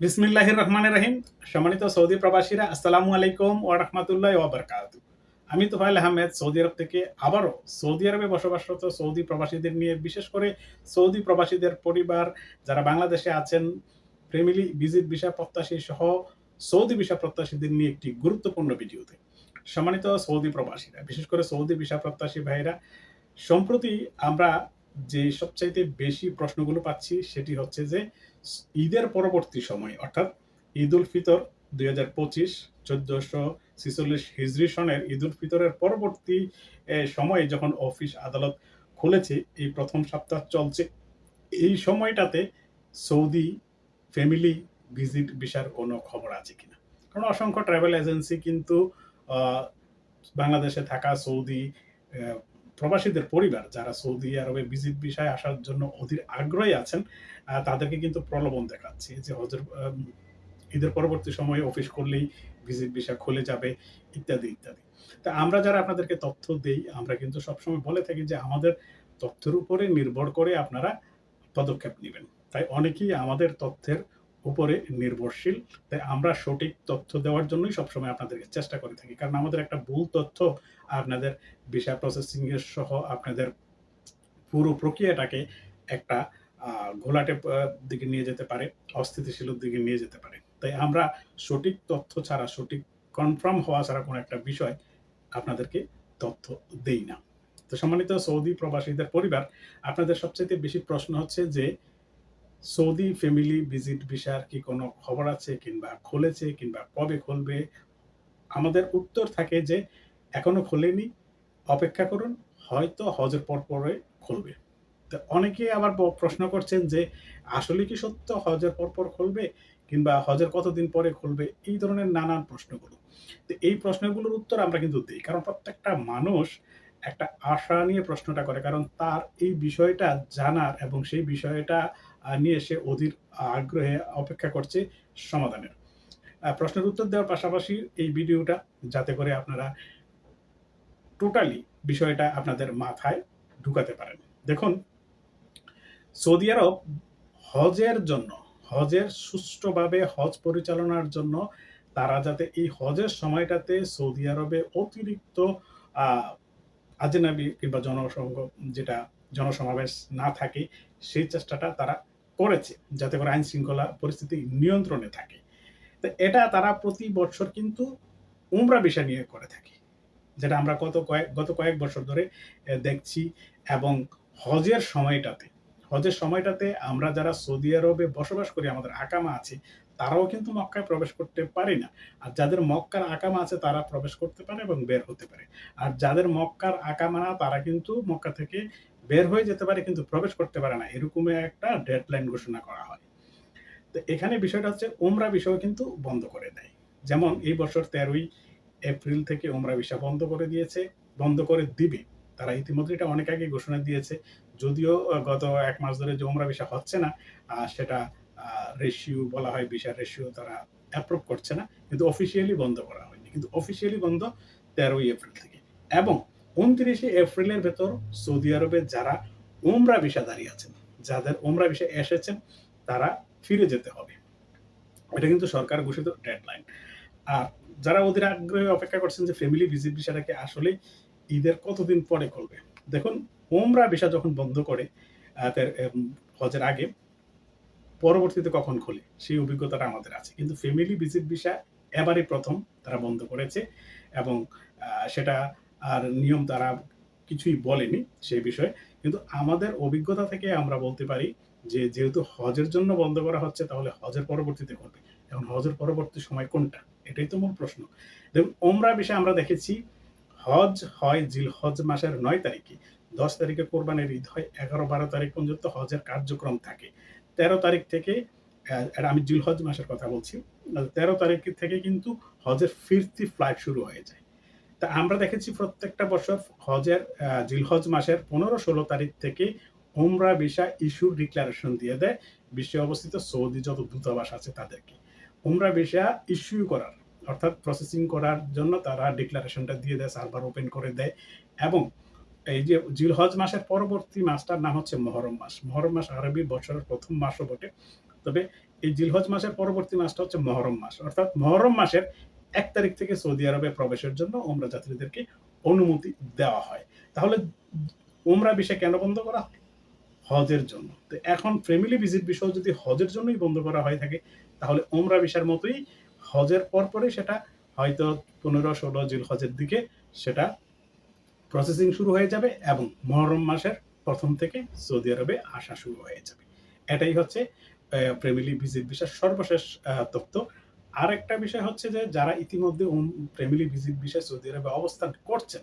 বিসমিল্লাহ রহমান রহিম সম্মানিত সৌদি প্রবাসীরা, আসসালামু আলাইকুম ও রহমতুল্লাহ ওবরকাত আমি তোফাইল আহমেদ, সৌদি আরব থেকে আবারও সৌদি আরবে বসবাসরত সৌদি প্রবাসীদের নিয়ে, বিশেষ করে সৌদি প্রবাসীদের পরিবার যারা বাংলাদেশে আছেন ফ্যামিলি ভিজিট ভিসা প্রত্যাশী সহ সৌদি ভিসা প্রত্যাশীদের নিয়ে একটি গুরুত্বপূর্ণ ভিডিওতে সম্মানিত সৌদি প্রবাসীরা, বিশেষ করে সৌদি ভিসা প্রত্যাশী ভাইরা সম্প্রতি আমরা যে সবচাইতে বেশি প্রশ্নগুলো পাচ্ছি সেটি হচ্ছে যে ঈদের পরবর্তী সময়, অর্থাৎ ঈদ উল ফিতর দুই হাজার পঁচিশ, চোদ্দশো ছিচল্লিশ হিজরি সনের ঈদ উল ফিতরের পরবর্তী সময়ে যখন অফিস আদালত খুলেছে, এই প্রথম সপ্তাহ চলছে। এই সময়টাতে সৌদি ফ্যামিলি ভিজিট ভিসার কোনো খবর আছে কিনা কারণ অসংখ্য ট্রাভেল এজেন্সি কিন্তু বাংলাদেশে থাকা সৌদি প্রবাসীদের পরিবার যারা সৌদি আরবে ভিজিট বিষয়ে আসার জন্য অধীর আগ্রহী আছেন তাদেরকে কিন্তু প্রলোভন দেখাচ্ছে যে হজর ঈদের পরবর্তী সময়ে অফিস করলেই ভিজিট ভিসা খুলে যাবে, ইত্যাদি ইত্যাদি। তা আমরা যারা আপনাদেরকে তথ্য দেই, আমরা কিন্তু সবসময় বলে থাকি যে আমাদের তথ্যের উপরে নির্ভর করে আপনারা পদক্ষেপ নেবেন। তাই অনেকেই আমাদের তথ্যের উপরে নির্ভরশীল। তাই আমরা সঠিক তথ্য দেওয়ার জন্যই সবসময় আপনাদেরকে চেষ্টা করে থাকি। কারণ আমাদের একটা ভুল তথ্য আপনাদের ভিসা প্রসেসিং এর সহ আপনাদের পুরো প্রক্রিয়াটাকে একটা ঘোলাটে দিকে নিয়ে যেতে পারে, অস্থিতিশীলের দিকে নিয়ে যেতে পারে। তাই আমরা সঠিক তথ্য ছাড়া, সঠিক কনফার্ম হওয়া ছাড়া কোনো একটা বিষয় আপনাদেরকে তথ্য দেই না। তো সম্মানিত সৌদি প্রবাসীদের পরিবার, আপনাদের সবচেয়ে বেশি প্রশ্ন হচ্ছে যে সৌদি ফ্যামিলি ভিজিট ভিসার কি কোনো খবর আছে কিংবা খুলেছে কিংবা কবে খুলবে? আমাদের উত্তর থাকে যে এখনও খোলেনি। অপেক্ষা করুন, হয়তো হজের পর পরে খুলবে। তো অনেকে আবার প্রশ্ন করছেন যে আসলে কি সত্য হজের পর পর খুলবে কিংবা হজের কতদিন পরে খুলবে? এই ধরনের নানান প্রশ্নগুলো। তো এই প্রশ্নগুলোর উত্তর আমরা কিন্তু দিই। কারণ প্রত্যেকটা মানুষ একটা আশা নিয়ে প্রশ্নটা করে। কারণ তার এই বিষয়টা জানার এবং সেই বিষয়টা নিয়ে এসে অধীর আগ্রহে অপেক্ষা করছে সমাধানের। প্রশ্নের উত্তর দেওয়ার পাশাপাশি এই ভিডিওটা যাতে করে আপনারা টোটালি বিষয়টা আপনাদের মাথায় ঢুকাতে পারেন। দেখুন, সৌদি আরব হজের জন্য, হজের সুষ্ঠুভাবে হজ পরিচালনার জন্য তারা যাতে এই হজের সময়টাতে সৌদি আরবে অতিরিক্ত আজনাবি কিংবা জনসংঘ যেটা জনসমাবেশ না থাকে, সেই চেষ্টাটা তারা করেছে যাতে করে আইন শৃঙ্খলা পরিস্থিতি নিয়ন্ত্রণে থাকে। তো এটা তারা প্রতি বছর কিন্তু উমরা বিষয় নিয়ে করে থাকে, যেটা আমরা গত কয়েক গত কয়েক বছর ধরে দেখছি এবং হজের সময়টাতে হজের সময়টাতে আমরা যারা সৌদি আরবে বসবাস করি, আমাদের আকামা আছে, তারাও কিন্তু মক্কায় প্রবেশ করতে পারি না। আর যাদের মক্কার আকামা আছে, তারা প্রবেশ করতে পারে এবং বের হতে পারে। আর যাদের মক্কার আকামা না, তারা কিন্তু মক্কা থেকে বের হয়ে যেতে পারে কিন্তু প্রবেশ করতে পারে না। এরকমই একটা ডেডলাইন ঘোষণা করা হয়। তো এখানে বিষয়টা হচ্ছে ওমরা বিষয় কিন্তু বন্ধ করে দেয়। যেমন এই বছর তেরোই এপ্রিল থেকে ওমরা ভিসা বন্ধ করে দিয়েছে, বন্ধ করে দিবে। তারা ইতিমধ্যে এটা অনেক আগে ঘোষণা দিয়েছে। যদিও গত এক মাস ধরে যে ওমরা ভিসা হচ্ছে না সেটা রেশিও বলা হয় ভিসা রেশিও তারা অ্যাপ্রুভ করছে না। কিন্তু অফিসিয়ালি বন্ধ করা হয়নি। কিন্তু অফিসিয়ালি বন্ধ তেরোই এপ্রিল থেকে। এবং উনত্রিশে এপ্রিলের ভেতর সৌদি আরবে যারা ওমরা ভিসাধারী আছেন, যাদের ওমরা ভিসা এসেছেন, তারা ফিরে যেতে হবে। এটা কিন্তু সরকার ঘোষিত ডেডলাইন আর যারা ওদের আগ্রহে অপেক্ষা করছেন যে ফ্যামিলি ভিজিট ভিসাটাকে আসলে ঈদের কতদিন পরে করবে? দেখুন ওমরা ভিসা যখন বন্ধ করে হজের আগে, পরবর্তীতে কখন খোলে? সেই অভিজ্ঞতাটা আমাদের আছে। কিন্তু ফ্যামিলি ভিজিট ভিসা এবারই প্রথম তারা বন্ধ করেছে এবং সেটা আর নিয়ম তারা কিছুই বলেনি সেই বিষয়ে। কিন্তু আমাদের অভিজ্ঞতা থেকে আমরা বলতে পারি যে, যেহেতু হজের জন্য বন্ধ করা হচ্ছে, তাহলে হজের পরবর্তীতে করবে এখন হজের পরবর্তী সময় কোনটা? এটাই তো মূল প্রশ্ন। দেখুন ওমরা বিষয়ে আমরা দেখেছি, হজ হয় জিল হজ মাসের নয় তারিখে। দশ তারিখে কোরবানির ঈদ হয়, এগারো বারো তারিখ পর্যন্ত হজের কার্যক্রম থাকে। তেরো তারিখ থেকে আমি জিল হজ মাসের কথা বলছি, তেরো তারিখ থেকে কিন্তু হজের ফিরতি ফ্লাইট শুরু হয়ে যায়। তা আমরা দেখেছি প্রত্যেকটা বছর হজের জিলহজ মাসের পনেরো ষোলো তারিখ থেকে ওমরা ভিসা ইস্যুর ডিক্লারেশন দিয়ে দেয়। বিশ্বে অবস্থিত সৌদি যত দূতাবাস আছে তাদেরকে। ওমরা ভিসা ইস্যু করার, অর্থাৎ প্রসেসিং করার জন্য তারা ডিক্লারেশনটা দিয়ে দেয়, সার্ভার ওপেন করে দেয় এবং এই যে জিলহজ মাসের পরবর্তী মাসটার নাম হচ্ছে মহরম মাস। মহরম মাস আরবি বছরের প্রথম মাসও বটে। তবে এই জিলহজ মাসের পরবর্তী মাসটা হচ্ছে মহরম মাস। অর্থাৎ মহরম মাসের এক তারিখ থেকে সৌদি আরবে প্রবেশের জন্য ওমরা যাত্রীদেরকে অনুমতি দেওয়া হয়। তাহলে ওমরা বিষয় কেন বন্ধ করা হয়? হজের জন্য। তো এখন ফ্যামিলি ভিজিট বিষয় যদি হজের জন্যই বন্ধ করা হয়ে থাকে, তাহলে ওমরা বিষয়ের মতোই হজের পরপরই সেটা হয়তো পনেরো, ষোলো জিল হজের দিকে সেটা প্রসেসিং শুরু হয়ে যাবে এবং মহরম মাসের প্রথম থেকে সৌদি আরবে আসা শুরু হয়ে যাবে। এটাই হচ্ছে ফ্যামিলি ভিজিট বিষয়ের সর্বশেষ তথ্য। আর একটা বিষয় হচ্ছে যে যারা ইতিমধ্যে ফ্যামিলি ভিজিট বিষয়ে সৌদি আরবে অবস্থান করছেন,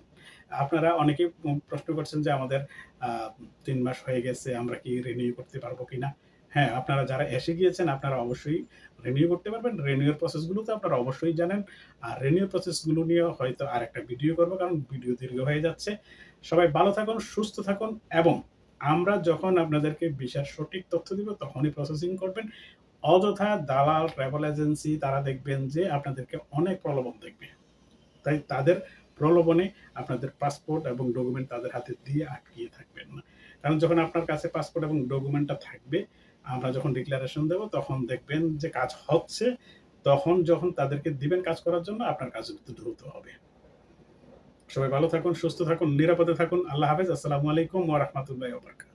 আপনারা অনেকেই উম প্রশ্ন করছেন যে আমাদের তিন মাস হয়ে গেছে, আমরা কি রিনিউ করতে পারব কিনা? হ্যাঁ আপনারা যারা এসে গিয়েছেন, আপনারা অবশ্যই রিনিউ করতে পারবেন। রিনিউর প্রসেসগুলো তো আপনারা অবশ্যই জানেন। আর রিনিউ প্রসেসগুলো নিয়ে হয়তো আর একটা ভিডিও করব, কারণ ভিডিও দীর্ঘ হয়ে যাচ্ছে। সবাই ভালো থাকুন, সুস্থ থাকুন এবং আমরা যখন আপনাদেরকে বিশাল সঠিক তথ্য দিব, তখনই প্রসেসিং করবেন। অযথা দালাল ট্রাভেল এজেন্সি তারা দেখবেন যে আপনাদেরকে অনেক প্রলোভন দেখবে। তাই তাদের প্রলোভনে আপনাদের পাসপোর্ট এবং ডকুমেন্ট তাদের হাতে দিয়ে আটকিয়ে থাকবেন না। কারণ যখন আপনার কাছে পাসপোর্ট এবং ডকুমেন্টটা থাকবে, আমরা যখন ডিক্লারেশন দেব, তখন দেখবেন যে কাজ হচ্ছে, তখন যখন তাদেরকে দিবেন কাজ করার জন্য, আপনার কাজ দ্রুত হবে। সবাই ভালো থাকুন, সুস্থ থাকুন, নিরাপদে থাকুন। আল্লাহ হাফেজ। আসসালামু আলাইকুম ওয়া বারাকাতুহু।